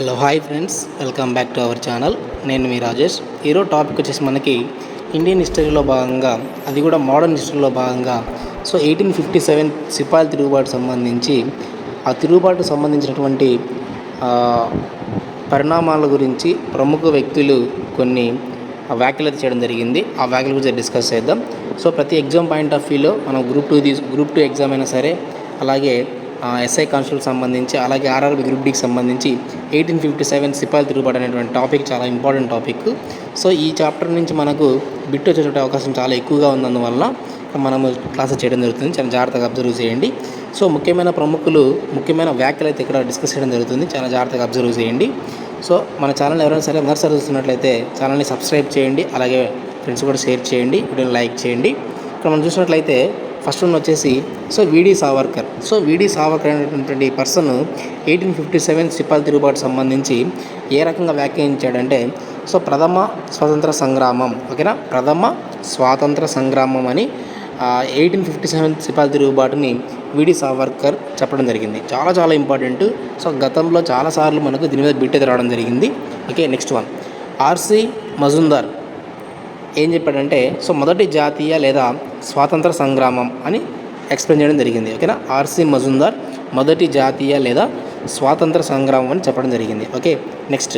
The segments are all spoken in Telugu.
Hello hi friends. Welcome back to our channel. నేను మీ రాజేష్. ఈరోజు టాపిక్ వచ్చేసి మనకి ఇండియన్ హిస్టరీలో భాగంగా అది కూడా మోడర్న్ హిస్టరీలో భాగంగా సో ఎయిటీన్ ఫిఫ్టీ సెవెన్ సిపాయిల తిరుగుబాటు సంబంధించి ఆ తిరుగుబాటుకు సంబంధించినటువంటి పరిణామాల గురించి ప్రముఖ వ్యక్తులు కొన్ని వ్యాఖ్యలు చేయడం జరిగింది. ఆ వ్యాఖ్యల గురించి డిస్కస్ చేద్దాం. సో ప్రతి ఎగ్జామ్ పాయింట్ ఆఫ్ వ్యూలో మనం గ్రూప్ టూ తీసు గ్రూప్ టూ ఎగ్జామ్ అయినా సరే అలాగే ఎస్ఐ కాన్స్టేబుల్ సంబంధించి అలాగే ఆర్ఆర్బి గ్రూప్ డికి సంబంధించి ఎయిటీన్ ఫిఫ్టీ సెవెన్ సిపాయిల తిరుగుబాటు అనేటువంటి టాపిక్ చాలా ఇంపార్టెంట్ టాపిక్ సో ఈ చాప్టర్ నుంచి మనకు బిట్ వచ్చేటువంటి అవకాశం చాలా ఎక్కువగా ఉన్నందువల్ల మనము క్లాసెస్ చేయడం జరుగుతుంది. చాలా జాగ్రత్తగా అబ్జర్వ్ చేయండి. సో ముఖ్యమైన ప్రముఖులు ముఖ్యమైన వ్యాఖ్యలు అయితే ఇక్కడ డిస్కస్ చేయడం జరుగుతుంది. చాలా జాగ్రత్తగా అబ్జర్వ్ చేయండి. సో మన ఛానల్ ఎవరైనా సరే మొదటిసారి చూస్తున్నట్లయితే ఛానల్ని సబ్స్క్రైబ్ చేయండి. అలాగే ఫ్రెండ్స్ కూడా షేర్ చేయండి. వీడియోని లైక్ చేయండి. ఇక్కడ మనం చూసినట్లయితే ఫస్ట్ వన్ వచ్చేసి so V D Savarkar. So V D Savarkar అనేటువంటి పర్సన్ ఎయిటీన్ ఫిఫ్టీ సెవెన్ సిపాల్ తిరుగుబాటు సంబంధించి ఏ రకంగా వ్యాఖ్యానించాడంటే సో ప్రథమ స్వతంత్ర సంగ్రామం ఓకేనా? ప్రథమ స్వాతంత్ర సంగ్రామం అని ఎయిటీన్ ఫిఫ్టీ సెవెన్ సిపాల తిరుగుబాటుని విడి సావర్కర్ చెప్పడం జరిగింది. చాలా చాలా ఇంపార్టెంట్. సో గతంలో చాలాసార్లు మనకు దీని మీద బిట్టె అయితే రావడం జరిగింది. Okay next one. R C Majumdar. ఏం చెప్పాడంటే సో మొదటి జాతీయ లేదా స్వాతంత్ర సంగ్రామం అని ఎక్స్ప్లెయిన్ చేయడం జరిగింది ఓకేనా? ఆర్సీ మజుందార్ మొదటి జాతీయ లేదా స్వాతంత్ర సంగ్రామం అని చెప్పడం జరిగింది ఓకే? నెక్స్ట్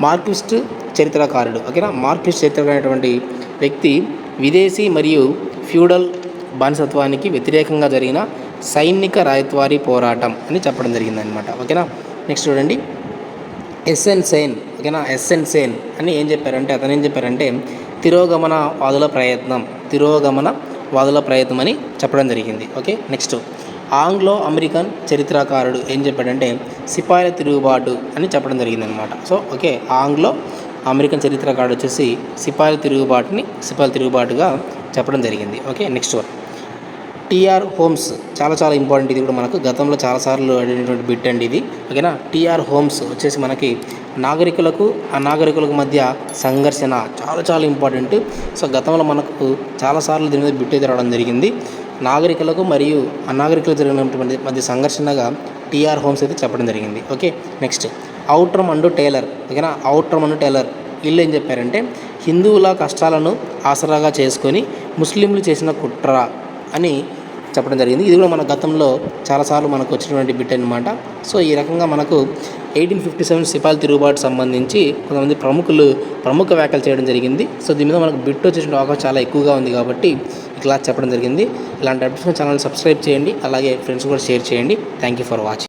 మార్క్సిస్ట్ చరిత్రకారుడు ఓకేనా? మార్క్సిస్ట్ చరిత్రకారైనటువంటి వ్యక్తి విదేశీ మరియు ఫ్యూడల్ బానిసత్వానికి వ్యతిరేకంగా జరిగిన సైనిక రాయత్వారి పోరాటం అని చెప్పడం జరిగింది అనమాట ఓకేనా? నెక్స్ట్ చూడండి. ఎస్ఎన్ సేన్ ఓకేనా? ఎస్ఎన్ సేన్ అని ఏం చెప్పారంటే అతను ఏం చెప్పారంటే తిరోగమన వాదుల ప్రయత్నం తిరోగమన వాదుల ప్రయత్నం అని చెప్పడం జరిగింది. ఓకే నెక్స్ట్ ఆంగ్లో అమెరికన్ చరిత్రకారుడు ఏం చెప్పాడంటే సిపాయిల తిరుగుబాటు అని చెప్పడం జరిగింది అనమాట సో ఓకే ఆంగ్లో అమెరికన్ చరిత్రకారుడు వచ్చేసి సిపాయిల తిరుగుబాటుని సిపాయిల తిరుగుబాటుగా చెప్పడం జరిగింది. Okay next one T R Holmes చాలా చాలా ఇంపార్టెంట్. ఇది కూడా మనకు గతంలో చాలాసార్లు అడిగినటువంటి బిట్ అండి ఇది. ఓకేనా? టీఆర్ హోమ్స్ వచ్చేసి మనకి నాగరికులకు అనాగరికులకు మధ్య సంఘర్షణ చాలా చాలా ఇంపార్టెంట్. సో గతంలో మనకు చాలాసార్లు దీని మీద బిట్ అయితే రావడం జరిగింది. నాగరికులకు మరియు అనాగరికులకు జరిగినటువంటి మధ్య సంఘర్షణగా టీఆర్ హోమ్స్ అయితే చెప్పడం జరిగింది. Okay? Next. Outram and Tyler. ఓకేనా? Outram and Tyler. వీళ్ళు ఏం చెప్పారంటే హిందువుల కష్టాలను ఆసరాగా చేసుకొని ముస్లింలు చేసిన కుట్ర అని చెప్పడం జరిగింది. ఇది కూడా మన గతంలో చాలాసార్లు మనకు వచ్చినటువంటి బిట్ అనమాట సో ఈ రకంగా మనకు ఎయిటీన్ ఫిఫ్టీ సెవెన్ సిపాల్ తిరుగుబాటు సంబంధించి కొంతమంది ప్రముఖులు ప్రముఖ వ్యాఖ్యలు చేయడం జరిగింది. సో దీని మీద మనకు బిట్ వచ్చేసిన అవకాశం చాలా ఎక్కువగా ఉంది కాబట్టి ఈ క్లాస్ చెప్పడం జరిగింది. ఇలాంటి అప్డేట్స్ ఛానల్ సబ్స్క్రైబ్ చేయండి. అలాగే ఫ్రెండ్స్ కూడా షేర్ చేయండి. Thank you for watching.